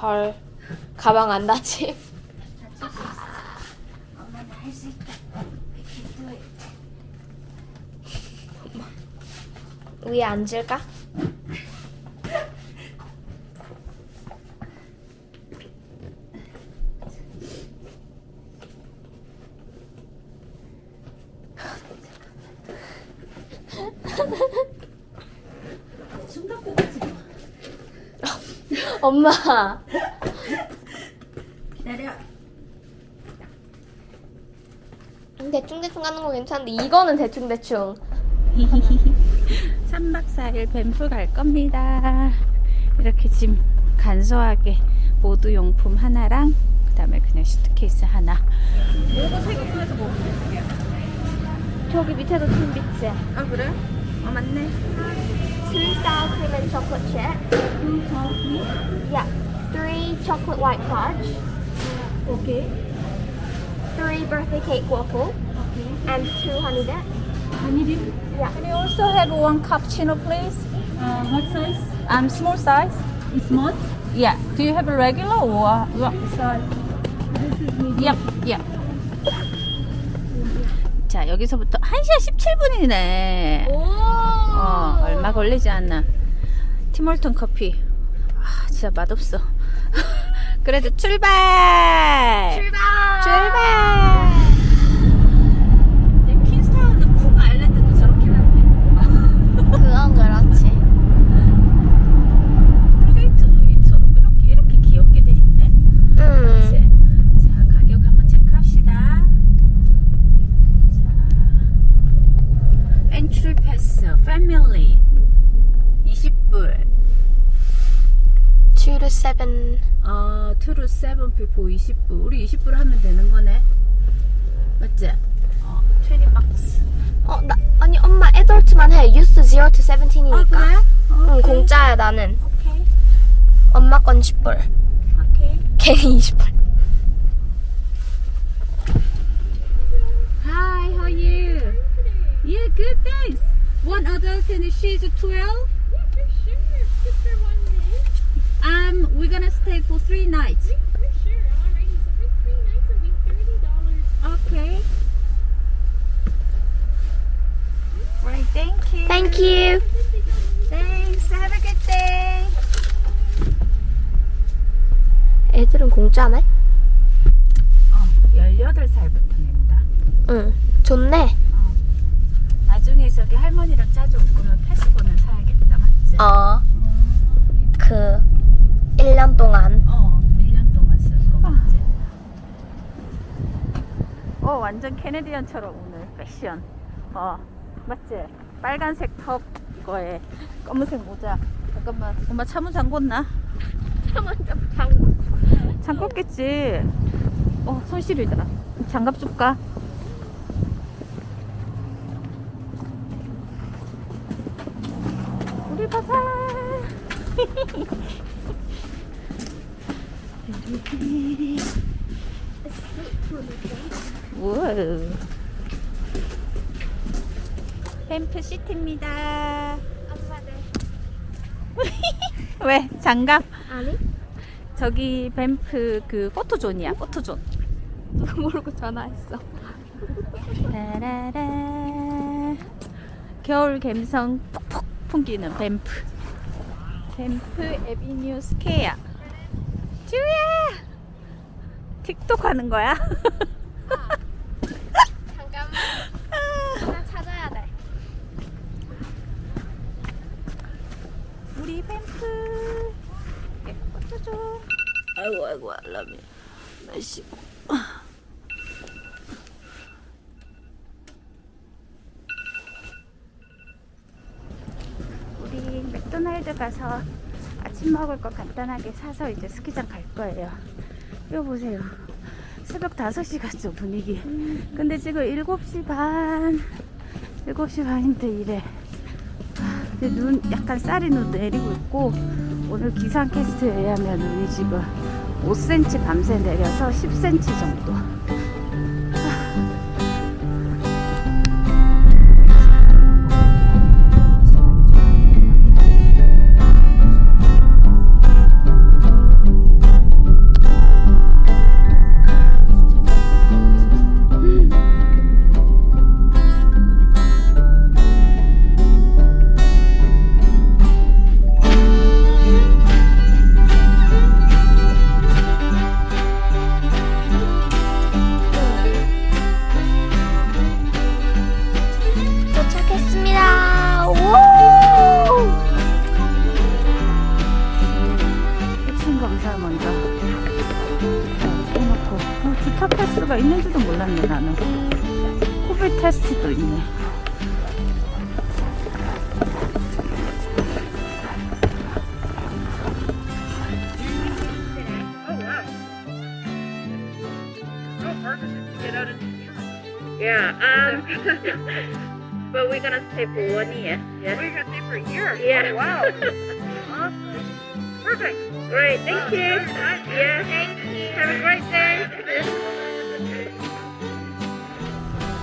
헐. 가방 안 it. 위에 앉을까? 숨 갖고 가지 마. 엄마. 기다려. 대충대충 하는 거 괜찮은데 이거는 대충대충. 3박 4일 뱀프 갈 겁니다. 이렇게 짐 간소하게 모두 용품 하나랑 그다음에 그냥 슈트케이스 하나. 저기 밑에도 틴비츠. 아 그래? 아 맞네. two sour cream and chocolate chip. Two sour cream? Yeah. Three chocolate white fudge. Okay. Three birthday cake waffle. Okay. And two honey dip. Honey dip? Yeah. Can you also have one cappuccino, please? Uh, what size? Um, small size. Small? Yeah. Do you have a regular or what size? This is medium. Yep. Yeah. 자 여기서부터 1시간 17분이네. 오. 어, 얼마 걸리지 않나. 티몰턴 커피. 아, 진짜 맛없어. 그래도 출발! 출발. 출발! 내 퀸스타운은 북 아일랜드도 저렇게 하네. 그건 그렇지. 플레이트도 이처럼 이렇게, 이렇게 귀엽게 돼 있네. 음. 그치? 자, 가격 한번 체크합시다. 자, 엔트리 패스, 패밀리 20불. Two to seven. 어, 2로 7 people 20불. 우리 20불 하면 되는 거네. 맞지? 어, 20박스. 어, 나 아니 엄마 애덜트만 해. 유스 0 to 17이니까. 아, 그래? 응. 공짜야 나는. 오케이. 엄마 건 10불. 오케이. 걔는 20불. good, thanks. One adult and she's 12. Um, we're gonna stay for three nights. Okay. Right, thank you. Thank you. Thanks. Have a good day. 애들은 공짜네? 어, 18살부터 낸다. 응. 좋네. 저기 할머니랑 자주 올 거면 패스본을 사야겠다, 맞지? 어. 그 1년 동안. 어, 1년 동안 쓸 거 맞지? 어, 완전 캐네디언처럼 오늘 패션. 어, 맞지? 빨간색 top 이거에 검은색 모자. 잠깐만, 엄마 차문 잠궜나? 잠궜겠지. 어, 손실이다. 장갑 줄까? 바사. 우와. 뱀프 시트입니다. 왜? 장갑? 아니? 저기 뱀프 그 포토존이야, 포토존. 누구 모르고 전화했어. 따라라. 겨울 감성 푹푹 풍기는 뱀프. 뱀프 에비뉴 스퀘어. 주야! 틱톡 하는 거야? 잠깐만. 하나 찾아야 돼. 우리 뱀프. 포토존. 아이고, 아이고, 알람이. 날씨. 우리 맥도날드 가서 아침 먹을 거 간단하게 사서 이제 스키장 갈 거예요. 이거 보세요. 새벽 5시 같죠, 분위기. 근데 지금 7시 반, 7시 반인데 이래. 아, 근데 눈, 약간 쌀이 눈 내리고 있고, 오늘 기상캐스트에 의하면 눈이 지금 5cm 밤새 내려서 10cm 정도. But we're gonna stay for one year. Yeah. We're gonna stay for a year. Yeah. Oh, wow. awesome. Perfect. Great, thank you. Yeah, thank you. Have a great day.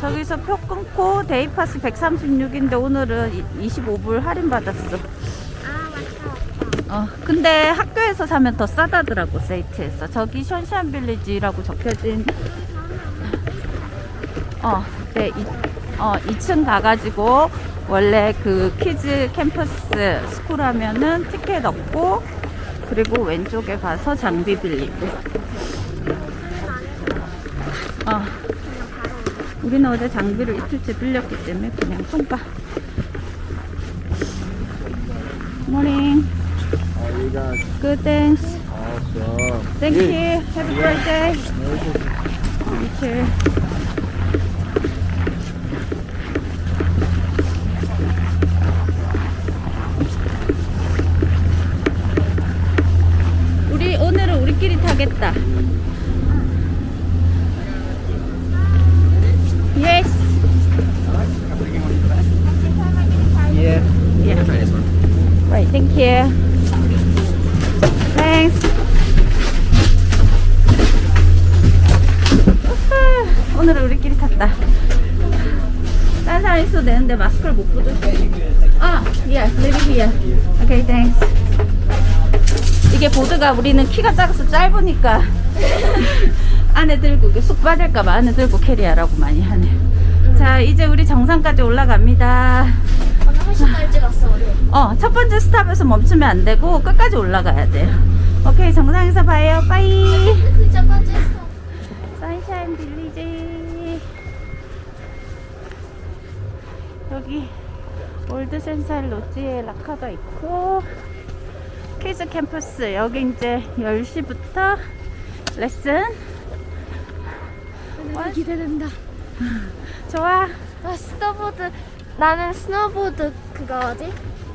저기서 표 끊고 데이파스 136인데 오늘은 25불 할인 받았어. 아 맞다. 어, 근데 학교에서 사면 더 싸다더라고, 세이트에서. 저기 션샤인 빌리지라고 적혀진, 어, 네, 이, 어, 2층 가가지고, 원래 그 키즈 캠퍼스 스쿨 하면은 티켓 얻고, 그리고 왼쪽에 가서 장비 빌리고. 어. 우리는 어제 장비를 이틀째 빌렸기 때문에 그냥 손가. 모닝. Good, thanks. Thank Good. you. Have a great day. Merry You too. 되는데 마스크를 못 붙였어. 아, leave it here. Okay, thanks. 이게 보드가 우리는 키가 작아서 짧으니까 안에 들고 이게 쑥 빠질까봐 안에 들고 캐리하라고 많이 하네. 자, 이제 우리 정상까지 올라갑니다. 오늘 훨씬 빨리 갔어 우리. 어, 첫 번째 스탑에서 멈추면 안 되고 끝까지 올라가야 돼요. 오케이, 정상에서 봐요. 빠이. 그첫 여기 올드 센사일 로지에 라카가 있고 키즈 캠퍼스 여기 이제 10시부터 레슨 와 기대된다. 좋아 아 스노보드 나는 스노보드 그거 뭐지?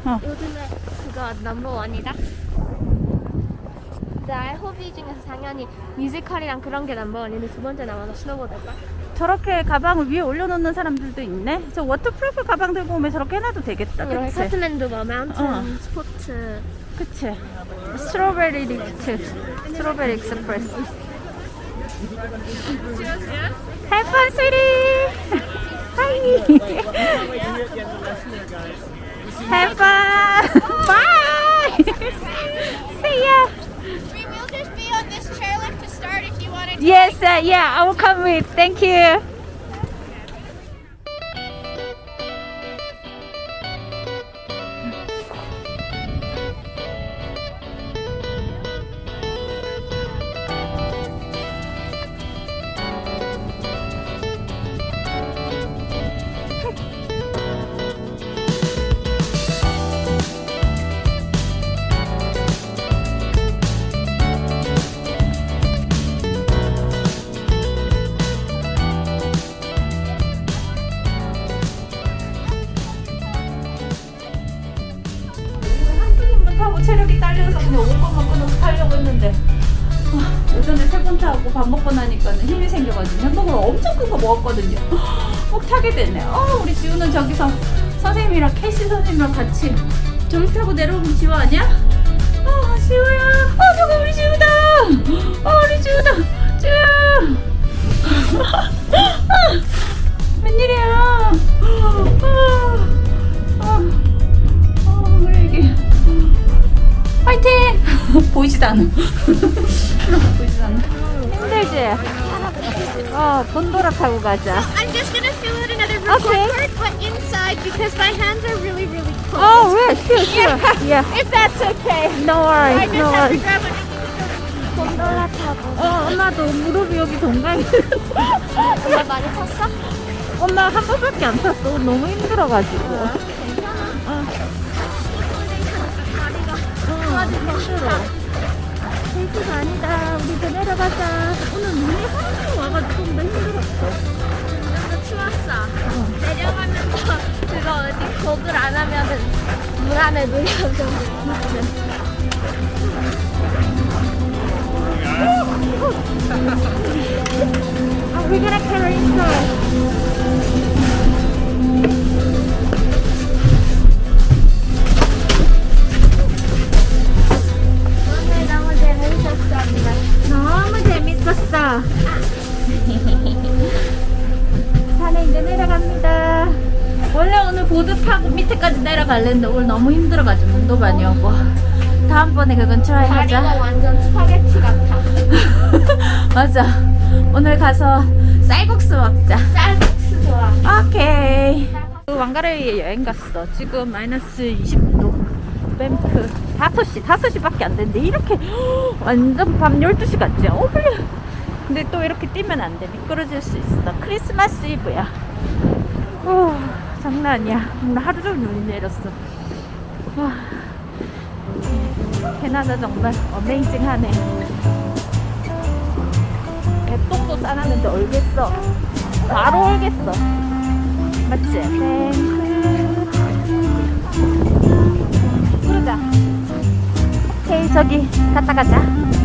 어. 요즘에 그거 넘버원이다. 나의 호비 중에서 당연히 뮤지컬이랑 그런 게 넘버원인데 두 번째 남아서 스노보드일까? 저렇게 가방을 위에 올려놓는 사람들도 있네 저 워터프루프 가방 들고 오면 저렇게 해놔도 되겠다 그치? 카트맨도 뭐 마운틴 어. 스포츠 그치 스트로베리 리프트 스트로베리 익스프레스 Have fun, sweetie! Hi! Have fun! Bye! See ya! Yes, uh, yeah, I will come with. Thank you. 타고 밥 먹고 나니까는 힘이 생겨가지고 햄버거를 엄청 큰 거 먹었거든요. 꼭 타게 되네. 어, 우리 지우는 저기서 선생님이랑 캐시 선생님이랑 같이 좀 타고 내려오면 지우 아니야? 어, 지우야. 어, 저거 우리 지우다. 어, 우리 지우다. 지우야. 아, 웬일이야. 아, 아. 파이팅! 보이지도 않아 보이지도 않아 힘들지? 어 곤도라 타고 가자 I'm just gonna fill out another report Okay. card, but inside because my hands are really, really cold. 어 왜? sure sure yeah If that's okay. no I worries just no have to worries grab a 곤돌라 타고 어 엄마도 무릎이 여기 동강이 엄마 많이 탔어? 엄마 한 번밖에 안 탔어 너무 힘들어가지고 어. 어, 힘들어 일주가 아니다. 우리 이제 내려가자. 오늘 눈이 한참 와가지고 좀 힘들었어. 너무 추웠어. 내려가면서 그거 어디 고글 안 하면은 물 안에 눈이 엄청 들어. I'm gonna carry inside. 재밌었어. 산에 이제 내려갑니다. 원래 오늘 보드 타고 밑에까지 내려갈랬는데 오늘 너무 힘들어가지고 운도 많이 오고 다음번에 그건 트라이 다리가. 완전 스파게티 같아. 맞아. 오늘 가서 쌀국수 먹자. 쌀국수 좋아. 오케이. 그 왕가라위에 여행 갔어. 지금 마이너스 20도. 뱀크 5시, 5시밖에 안 됐는데 이렇게 완전 밤 12시 같지? 어, 그래. 근데 또 이렇게 뛰면 안 돼. 미끄러질 수 있어. 크리스마스 이브야. 어, 장난 아니야. 오늘 하루 종일 눈이 내렸어. 와. 캐나다 정말 어메이징하네. 개똥도 싸놨는데 얼겠어. 바로 얼겠어. 맞지? 뱅크. 오케이, 저기 갔다 가자.